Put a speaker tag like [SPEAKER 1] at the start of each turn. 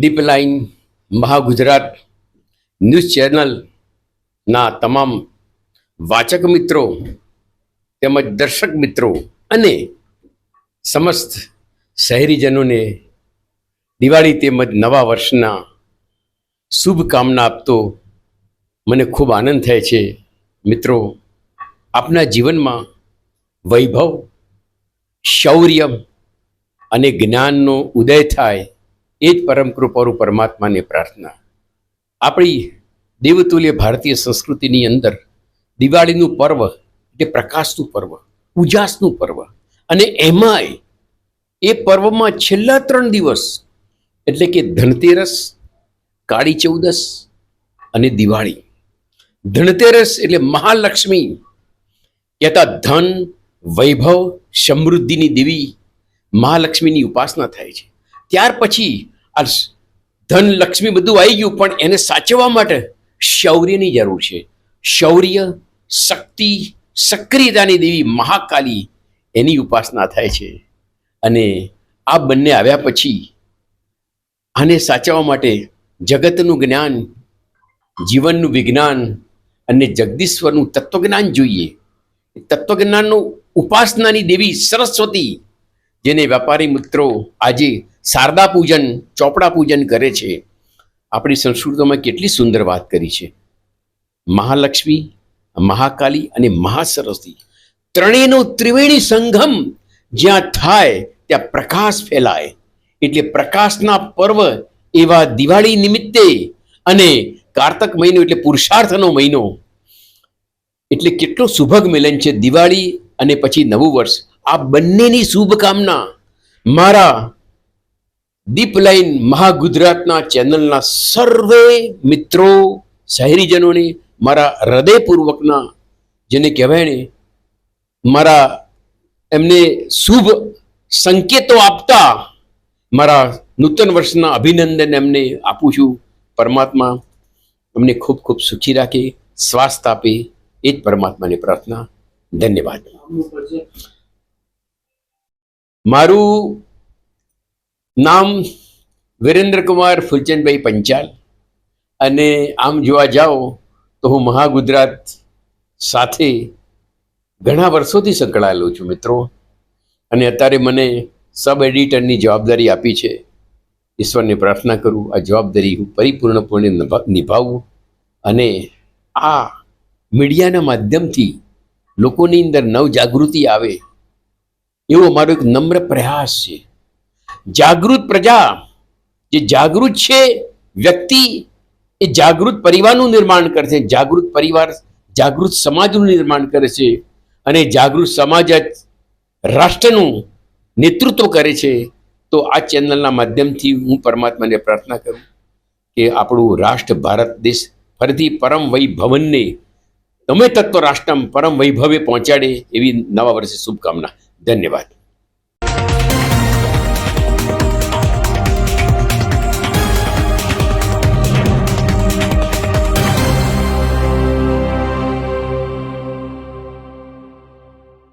[SPEAKER 1] દીપલાઇન Mahagujarat news ચેનલના તમામ વાચક મિત્રો તેમજ દર્શક મિત્રો અને સમસ્ત શહેરીજનોને દિવાળી તેમજ નવા વર્ષના શુભકામના આપતો મને ખૂબ આનંદ થાય છે. મિત્રો, આપના જીવનમાં વૈભવ, શૌર્ય અને જ્ઞાનનો ઉદય થાય એ જ પરમ કૃપારૂ પરમાત્માને પ્રાર્થના. આપણી દેવતુલ્ય ભારતીય સંસ્કૃતિની અંદર દિવાળીનું પર્વ એટલે પ્રકાશનું પર્વ, ઉજાસનું પર્વ. અને એમાંય એ પર્વમાં છેલ્લા ત્રણ દિવસ એટલે કે ધનતેરસ, કાળી ચૌદસ અને દિવાળી. ધનતેરસ એટલે મહાલક્ષ્મી. કહેતા ધન, વૈભવ, સમૃદ્ધિની દેવી મહાલક્ષ્મીની ઉપાસના થાય છે. ત્યાર પછી આ ધન લક્ષ્મી બધું આવી ગયું, પણ એને સાચવવા માટે શૌર્યની જરૂર છે. શૌર્ય, શક્તિ, સક્રિયતાની દેવી મહાકાલી, એની ઉપાસના થાય છે. અને આ બંને આવ્યા પછી આને સાચવવા માટે જગતનું જ્ઞાન, જીવનનું વિજ્ઞાન અને જગદીશ્વરનું તત્વજ્ઞાન જોઈએ. તત્વજ્ઞાનનું ઉપાસનાની દેવી સરસ્વતી, જેને વેપારી મિત્રો આજે શારદા પૂજન, ચોપડા પૂજન કરે છે. આપણી સંસ્કૃતિમાં કેટલી સુંદર વાત કરી છે. મહાલક્ષ્મી, મહાકાલી અને મહાસરસ્વતી ત્રણેયનો ત્રિવેણી સંગમ જ્યાં થાય ત્યાં પ્રકાશ ફેલાય. એટલે પ્રકાશના પર્વ એવા દિવાળી નિમિત્તે અને કારતક મહિનો એટલે પુરુષાર્થનો મહિનો. એટલે કેટલો સુભગ મિલન છે દિવાળી અને પછી નવું વર્ષ. આ બંનેની શુભકામના મારા દીપલાઈન મહાગુજરાતના ચેનલના સર્વે મિત્રો શહેરીજનોને મારા હૃદયપૂર્વકના જેને કહેવાય ને મારા એમને શુભ સંકેતો આપતા મારા નૂતન વર્ષના અભિનંદન એમને આપું છું પરમાત્મા અમને ખૂબ ખૂબ સુખી રાખે સ્વાસ્થ્ય આપે એ જ પરમાત્માની પ્રાર્થના ધન્યવાદ મારું નામ વિરેન્દ્રકુમાર ફૂલચંદભાઈ પંચાલ. અને આમ જોવા જાઓ તો હું મહાગુજરાત સાથે ઘણા વર્ષોથી સંકળાયેલો છું મિત્રો. અને અત્યારે મને સબ એડિટરની જવાબદારી આપી છે. ઈશ્વરને પ્રાર્થના કરું, આ જવાબદારી હું પરિપૂર્ણપણે નિભા- નિભાવું. અને આ મીડિયાના માધ્યમથી લોકોની અંદર નવજાગૃતિ આવે એવો મારો એક નમ્ર પ્રયાસ છે. જાગૃત પ્રજા, જે જાગૃત છે વ્યક્તિ, એ જાગૃત પરિવારનું નિર્માણ કરે છે જાગૃત પરિવાર, જાગૃત સમાજનું નિર્માણ કરે છે અને જાગૃત સમાજ જ રાષ્ટ્રનું નેતૃત્વ કરે છે. તો આ ચેનલના માધ્યમથી હું પરમાત્માને પ્રાર્થના કરું કે આપણું રાષ્ટ્ર ભારત દેશ ફરીથી પરમ વૈભવનને તમે તત્વ રાષ્ટ્રમ પરમ વૈભવે પહોંચાડે એવી નવા વર્ષે શુભકામના. ધન્યવાદ.